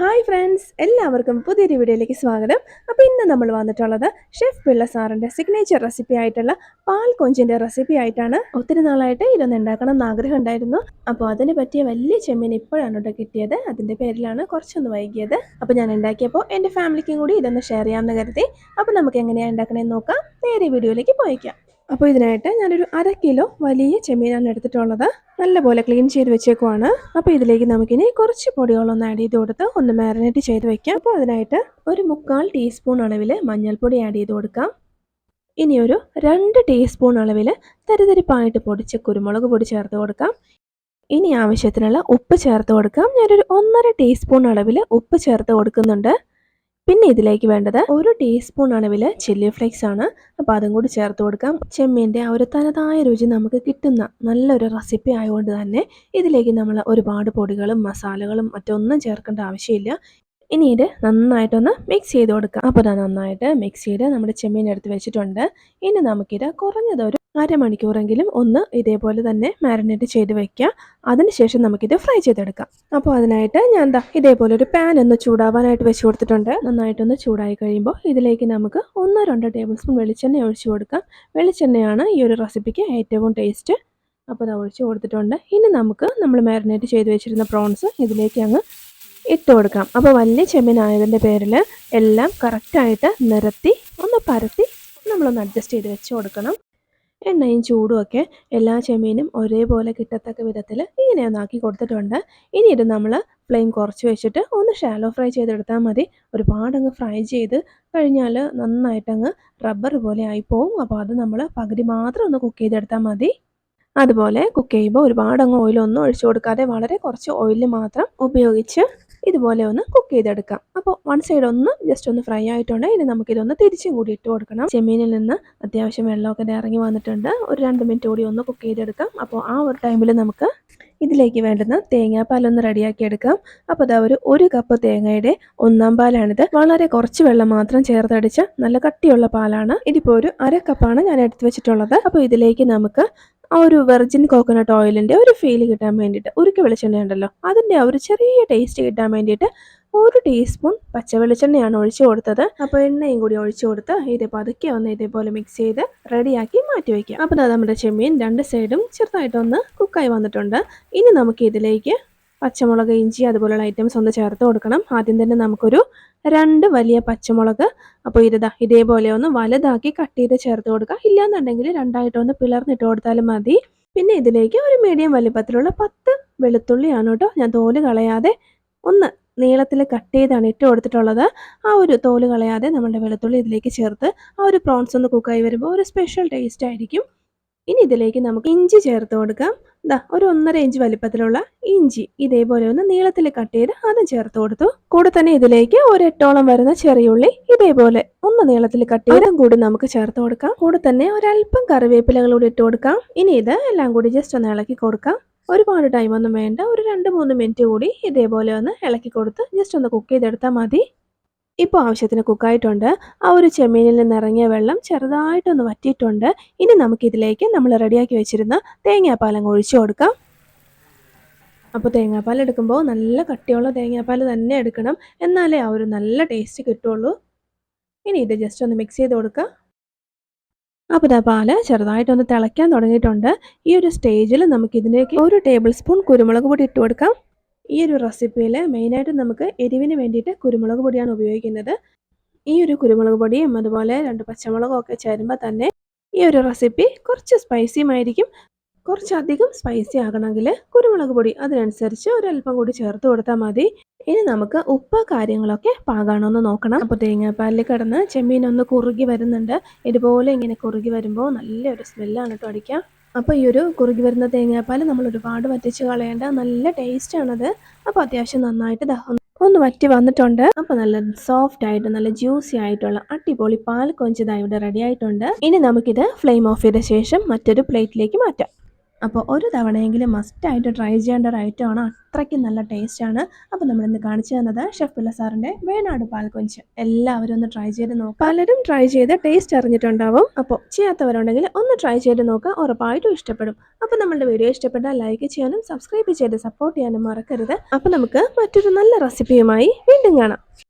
Hi friends എല്ലാവർക്കും പുതിയൊരു വീഡിയോയിലേക്ക് സ്വാഗതം. അപ്പോൾ ഇന്ന് നമ്മൾ വന്നിട്ടുള്ളത് ഷെഫ് പിള്ള സാറിന്റെ സിഗ്നേച്ചർ റെസിപ്പി ആയിട്ടുള്ള പാൽ കൊഞ്ചിന്റെ റെസിപ്പി ആയിട്ടാണ് ഒത്തിരി നാളായിട്ട് ഇതൊന്ന് ഉണ്ടാക്കണം എന്ന് ആഗ്രഹം ഉണ്ടായിരുന്നു. അപ്പോൾ അതിന് പറ്റിയ വലിയ ചെമ്മീൻ ഇപ്പോഴാണ് ഇവിടെ കിട്ടിയത്. അതിന്റെ പേരിലാണ് കുറച്ചൊന്ന് വൈകിയത്. അപ്പോൾ ഞാൻ ഉണ്ടാക്കിയപ്പോൾ എന്റെ ഫാമിലിക്കും കൂടി ഇതൊന്ന് ഷെയർ ചെയ്യാമെന്ന് കരുതി. അപ്പോൾ നമുക്ക് എങ്ങനെയാണ് ഉണ്ടാക്കണമെന്ന് നോക്കാം. നേരെ വീഡിയോയിലേക്ക് പോയിക്കാം. അപ്പോൾ ഇതിനായിട്ട് ഞാനൊരു അര കിലോ വലിയ ചെമ്മീനാണ് എടുത്തിട്ടുള്ളത്. നല്ലപോലെ ക്ലീൻ ചെയ്ത് വെച്ചേക്കുവാണ്. അപ്പോൾ ഇതിലേക്ക് നമുക്കിനി കുറച്ച് പൊടികളൊന്ന് ആഡ് ചെയ്ത് കൊടുത്ത് ഒന്ന് മാരിനേറ്റ് ചെയ്ത് വെക്കാം. അപ്പോൾ അതിനായിട്ട് ഒരു മുക്കാൽ ടീസ്പൂൺ അളവിൽ മഞ്ഞൾപ്പൊടി ആഡ് ചെയ്ത് കൊടുക്കാം. ഇനി ഒരു രണ്ട് ടീസ്പൂൺ അളവിൽ തരിതരിപ്പായിട്ട് പൊടിച്ച കുരുമുളക് പൊടി ചേർത്ത് കൊടുക്കാം. ഇനി ആവശ്യത്തിനുള്ള ഉപ്പ് ചേർത്ത് കൊടുക്കാം. ഞാനൊരു ഒന്നര ടീസ്പൂൺ അളവിൽ ഉപ്പ് ചേർത്ത് കൊടുക്കുന്നുണ്ട്. പിന്നെ ഇതിലേക്ക് വേണ്ടത് ഒരു ടീസ്പൂൺ അളവിൽ ചില്ലി ഫ്ലേക്സ് ആണ്. അപ്പം അതും കൂടി ചേർത്ത് കൊടുക്കാം. ചെമ്മീന്റെ ആ ഒരു തനതായ രുചി നമുക്ക് കിട്ടുന്ന നല്ലൊരു റെസിപ്പി ആയതുകൊണ്ട് തന്നെ ഇതിലേക്ക് നമ്മൾ ഒരുപാട് പൊടികളും മസാലകളും മറ്റൊന്നും ചേർക്കേണ്ട ആവശ്യമില്ല. ഇനി ഇത് നന്നായിട്ടൊന്ന് മിക്സ് ചെയ്ത് കൊടുക്കാം. അപ്പോൾ അത് നന്നായിട്ട് മിക്സ് ചെയ്ത് നമ്മുടെ ചെമ്മീൻ എടുത്ത് വെച്ചിട്ടുണ്ട്. ഇനി നമുക്കിത് കുറഞ്ഞത് അരമണിക്കൂറെങ്കിലും ഒന്ന് ഇതേപോലെ തന്നെ മാരിനേറ്റ് ചെയ്ത് വെക്കുക അതിനുശേഷം നമുക്കിത് ഫ്രൈ ചെയ്തെടുക്കാം. അപ്പോൾ അതിനായിട്ട് ഞാൻ എന്താ ഇതേപോലെ ഒരു പാൻ ഒന്ന് ചൂടാവാനായിട്ട് വെച്ച് കൊടുത്തിട്ടുണ്ട്. നന്നായിട്ടൊന്ന് ചൂടായി കഴിയുമ്പോൾ ഇതിലേക്ക് നമുക്ക് ഒന്നോ രണ്ടോ ടേബിൾ സ്പൂൺ വെളിച്ചെണ്ണ ഒഴിച്ചു കൊടുക്കാം. വെളിച്ചെണ്ണയാണ് ഈ ഒരു റെസിപ്പിക്ക് ഏറ്റവും ടേസ്റ്റ് അപ്പോൾ അത് ഒഴിച്ചു കൊടുത്തിട്ടുണ്ട്. ഇനി നമുക്ക് നമ്മൾ മാരിനേറ്റ് ചെയ്ത് വെച്ചിരുന്ന പ്രോൺസ് ഇതിലേക്ക് അങ്ങ് ഇട്ട് കൊടുക്കാം. അപ്പോൾ വലിയ ചെമ്മീനായതിന്റെ പേരിൽ എല്ലാം കറക്റ്റായിട്ട് നിരത്തി ഒന്ന് പരത്തി നമ്മളൊന്ന് അഡ്ജസ്റ്റ് ചെയ്ത് വെച്ച് കൊടുക്കണം. എണ്ണയും ചൂടും ഒക്കെ എല്ലാ ചെമ്മീനും ഒരേപോലെ കിട്ടത്തക്ക വിധത്തിൽ ഇങ്ങനെ ഒന്നാക്കി കൊടുത്തിട്ടുണ്ട്. ഇനി ഇത് നമ്മൾ ഫ്ലെയിം കുറച്ച് വെച്ചിട്ട് ഒന്ന് ഷാലോ ഫ്രൈ ചെയ്തെടുത്താൽ മതി. ഒരുപാടങ്ങ് ഫ്രൈ ചെയ്ത് കഴിഞ്ഞാൽ നന്നായിട്ടങ്ങ് റബ്ബർ പോലെ ആയിപ്പോവും അപ്പോൾ അത് നമ്മൾ പകുതി മാത്രം ഒന്ന് കുക്ക് ചെയ്തെടുത്താൽ മതി. അതുപോലെ കുക്ക് ചെയ്യുമ്പോൾ ഒരുപാടങ്ങ് ഓയിലൊന്നും ഒഴിച്ചു കൊടുക്കാതെ വളരെ കുറച്ച് ഓയിൽ മാത്രം ഉപയോഗിച്ച് ഇതുപോലെ ഒന്ന് കുക്ക് ചെയ്തെടുക്കാം. അപ്പോൾ വൺ സൈഡ് ഒന്ന് ജസ്റ്റ് ഒന്ന് ഫ്രൈ ആയിട്ടുണ്ട്. ഇനി നമുക്കിതൊന്ന് തിരിച്ചും കൂടി ഇട്ട് കൊടുക്കണം. ചെമ്മീനിൽ നിന്ന് അത്യാവശ്യം വെള്ളമൊക്കെ ഇറങ്ങി വന്നിട്ടുണ്ട്. ഒരു രണ്ട് മിനിറ്റ് കൂടി ഒന്ന് കുക്ക് ചെയ്തെടുക്കാം. അപ്പോൾ ആ ഒരു ടൈമിൽ നമുക്ക് ഇതിലേക്ക് വേണ്ടുന്ന തേങ്ങാപ്പാലൊന്ന് റെഡിയാക്കി എടുക്കാം. അപ്പോൾ അതാ ഒരു ഒരു കപ്പ് തേങ്ങയുടെ ഒന്നാം പാലാണിത്. വളരെ കുറച്ച് വെള്ളം മാത്രം ചേർത്തടിച്ച നല്ല കട്ടിയുള്ള പാലാണ്. ഇതിപ്പോൾ ഒരു അര കപ്പാണ് ഞാൻ എടുത്തു വെച്ചിട്ടുള്ളത്. അപ്പോൾ ഇതിലേക്ക് നമുക്ക് ആ ഒരു വെർജിൻ കോക്കനട്ട് ഓയിലിന്റെ ഒരു ഫീൽ കിട്ടാൻ വേണ്ടിയിട്ട് ഉരുക്കി വെളിച്ചെണ്ണ ഉണ്ടല്ലോ അതിന്റെ ആ ഒരു ചെറിയ ടേസ്റ്റ് കിട്ടാൻ വേണ്ടിയിട്ട് ഒരു ടീസ്പൂൺ പച്ച വെളിച്ചെണ്ണയാണ് ഒഴിച്ചു കൊടുത്തത്. അപ്പോൾ എണ്ണയും കൂടി ഒഴിച്ചു കൊടുത്ത് ഇത് പതുക്കെ ഒന്ന് ഇതേപോലെ മിക്സ് ചെയ്ത് റെഡിയാക്കി മാറ്റി വയ്ക്കാം അപ്പോൾ അത് നമ്മുടെ ചെമ്മീൻ രണ്ട് സൈഡും ചെറുതായിട്ടൊന്ന് കുക്കായി വന്നിട്ടുണ്ട്. ഇനി നമുക്ക് ഇതിലേക്ക് പച്ചമുളക് ഇഞ്ചി അതുപോലെയുള്ള ഐറ്റംസ് ഒന്ന് ചേർത്ത് കൊടുക്കണം. ആദ്യം തന്നെ നമുക്കൊരു രണ്ട് വലിയ പച്ചമുളക്. അപ്പോൾ ഇതാ ഇതേപോലെ ഒന്ന് വലുതാക്കി കട്ട് ചെയ്ത് ചേർത്ത് കൊടുക്കുക. ഇല്ലാന്നുണ്ടെങ്കിൽ രണ്ടായിട്ടൊന്ന് പിളർന്നിട്ട് കൊടുത്താലും മതി. പിന്നെ ഇതിലേക്ക് ഒരു മീഡിയം വലിപ്പത്തിലുള്ള പത്ത് വെളുത്തുള്ളിയാണ് കേട്ടോ. ഞാൻ തോൽ കളയാതെ ഒന്ന് നീളത്തിൽ കട്ട് ചെയ്താണ് ഇട്ട് കൊടുത്തിട്ടുള്ളത്. ആ ഒരു തോൽ കളയാതെ നമ്മുടെ വെളുത്തുള്ളി ഇതിലേക്ക് ചേർത്ത് ആ ഒരു പ്രോൺസ് ഒന്ന് കുക്കായി വരുമ്പോൾ ഒരു സ്പെഷ്യൽ ടേസ്റ്റ് ആയിരിക്കും. ഇനി ഇതിലേക്ക് നമുക്ക് ഇഞ്ചി ചേർത്ത് കൊടുക്കാം. ദാ ഒരു ഒന്നര ഇഞ്ച് വലിപ്പത്തിലുള്ള ഇഞ്ചി ഇതേപോലെ ഒന്ന് നീളത്തിൽ കട്ട് ചെയ്ത് അതും ചേർത്ത് കൊടുത്തു. കൂടെ തന്നെ ഇതിലേക്ക് ഒരു എട്ടോളം വരുന്ന ചെറിയുള്ളി ഇതേപോലെ ഒന്ന് നീളത്തിൽ കട്ട് ചെയ്തും കൂടി നമുക്ക് ചേർത്ത് കൊടുക്കാം. കൂടെ തന്നെ ഒരല്പം കറിവേപ്പിലകൾ കൂടി ഇട്ട് കൊടുക്കാം. ഇനി ഇത് എല്ലാം കൂടി ജസ്റ്റ് ഒന്ന് ഇളക്കി കൊടുക്കാം. ഒരുപാട് ടൈമൊന്നും വേണ്ട. ഒരു രണ്ട് മൂന്ന് മിനിറ്റ് കൂടി ഇതേപോലെ ഒന്ന് ഇളക്കി കൊടുത്ത് ജസ്റ്റ് ഒന്ന് കുക്ക് ചെയ്തെടുത്താൽ മതി. ഇപ്പോൾ ആവശ്യത്തിന് കുക്കായിട്ടുണ്ട് ആ ഒരു ചെമ്മീനിൽ നിന്ന് ഇറങ്ങിയ വെള്ളം ചെറുതായിട്ടൊന്ന് വറ്റിയിട്ടുണ്ട്. ഇനി നമുക്കിതിലേക്ക് നമ്മൾ റെഡിയാക്കി വെച്ചിരുന്ന തേങ്ങാപ്പാലം ഒഴിച്ചു കൊടുക്കാം. അപ്പോൾ തേങ്ങാപ്പാൽ എടുക്കുമ്പോൾ നല്ല കട്ടിയുള്ള തേങ്ങാപ്പാൽ തന്നെ എടുക്കണം. എന്നാലേ ആ ഒരു നല്ല ടേസ്റ്റ് കിട്ടുള്ളൂ. ഇനി ഇത് ജസ്റ്റ് ഒന്ന് മിക്സ് ചെയ്ത് കൊടുക്കുക അപ്പോൾ ഇതാ പാൽ ചെറുതായിട്ടൊന്ന് തിളയ്ക്കാൻ തുടങ്ങിയിട്ടുണ്ട്. ഈ ഒരു സ്റ്റേജിൽ നമുക്ക് നമുക്കിതിലേക്ക് ഒരു ടേബിൾ സ്പൂൺ കുരുമുളക് പൊടി ഇട്ട് കൊടുക്കാം. ഈ ഒരു റെസിപ്പിയിൽ മെയിനായിട്ട് നമുക്ക് എരിവിന് വേണ്ടിയിട്ട് കുരുമുളക് പൊടിയാണ് ഉപയോഗിക്കുന്നത്. ഈ ഒരു കുരുമുളക് പൊടിയും അതുപോലെ രണ്ട് പച്ചമുളകും ഒക്കെ ചേരുമ്പോൾ തന്നെ ഈ ഒരു റെസിപ്പി കുറച്ച് സ്പൈസിയുമായിരിക്കും കുറച്ചധികം സ്പൈസി ആകണമെങ്കിൽ കുരുമുളക് പൊടി അതിനനുസരിച്ച് ഒരല്പം കൂടി ചേർത്ത് കൊടുത്താൽ മതി. ഇനി നമുക്ക് ഉപ്പ് കാര്യങ്ങളൊക്കെ പാകാണോന്ന് നോക്കണം. അപ്പോൾ തേങ്ങാപ്പാലിൽ കിടന്ന് ചെമ്മീൻ ഒന്ന് കുറുകി വരുന്നുണ്ട്. ഇതുപോലെ ഇങ്ങനെ കുറുകി വരുമ്പോൾ നല്ലൊരു സ്മെല്ലാണ് കേട്ടോ അടിക്കുക അപ്പോൾ ഈ ഒരു കുറുകി വരുന്ന തേങ്ങാപ്പാൽ നമ്മൾ ഒരുപാട് വറ്റിച്ച് കളയേണ്ട നല്ല ടേസ്റ്റാണത് അപ്പോൾ അത്യാവശ്യം നന്നായിട്ട് ദഹം ഒന്ന് വറ്റി വന്നിട്ടുണ്ട്. അപ്പോൾ നല്ല സോഫ്റ്റ് ആയിട്ട് നല്ല ജ്യൂസി ആയിട്ടുള്ള അടിപൊളി പാൽ കൊഞ്ചിതായി ഇവിടെ റെഡി ആയിട്ടുണ്ട്. ഇനി നമുക്കിത് ഫ്ലെയിം ഓഫ് ചെയ്ത ശേഷം മറ്റൊരു പ്ലേറ്റിലേക്ക് മാറ്റാം. അപ്പോൾ ഒരു തവണയെങ്കിലും മസ്റ്റായിട്ട് ട്രൈ ചെയ്യേണ്ട ഒരു ഐറ്റമാണ് അത്രയ്ക്കും നല്ല ടേസ്റ്റാണ് അപ്പോൾ നമ്മളിന്ന് കാണിച്ചു തന്നത് ഷെഫ് പിള്ള സാറിന്റെ വേണാട് പാൽക്കൊഞ്ച്. എല്ലാവരും ഒന്ന് ട്രൈ ചെയ്ത് നോക്കുക പലരും ട്രൈ ചെയ്ത് ടേസ്റ്റ് അറിഞ്ഞിട്ടുണ്ടാവും. അപ്പോൾ ചെയ്യാത്തവരുണ്ടെങ്കിൽ ഒന്ന് ട്രൈ ചെയ്ത് നോക്കുക ഉറപ്പായിട്ടും ഇഷ്ടപ്പെടും. അപ്പോൾ നമ്മളുടെ വീഡിയോ ഇഷ്ടപ്പെട്ടാൽ ലൈക്ക് ചെയ്യാനും സബ്സ്ക്രൈബ് ചെയ്ത് സപ്പോർട്ട് ചെയ്യാനും മറക്കരുത്. അപ്പോൾ നമുക്ക് മറ്റൊരു നല്ല റെസിപ്പിയുമായി വീണ്ടും കാണാം.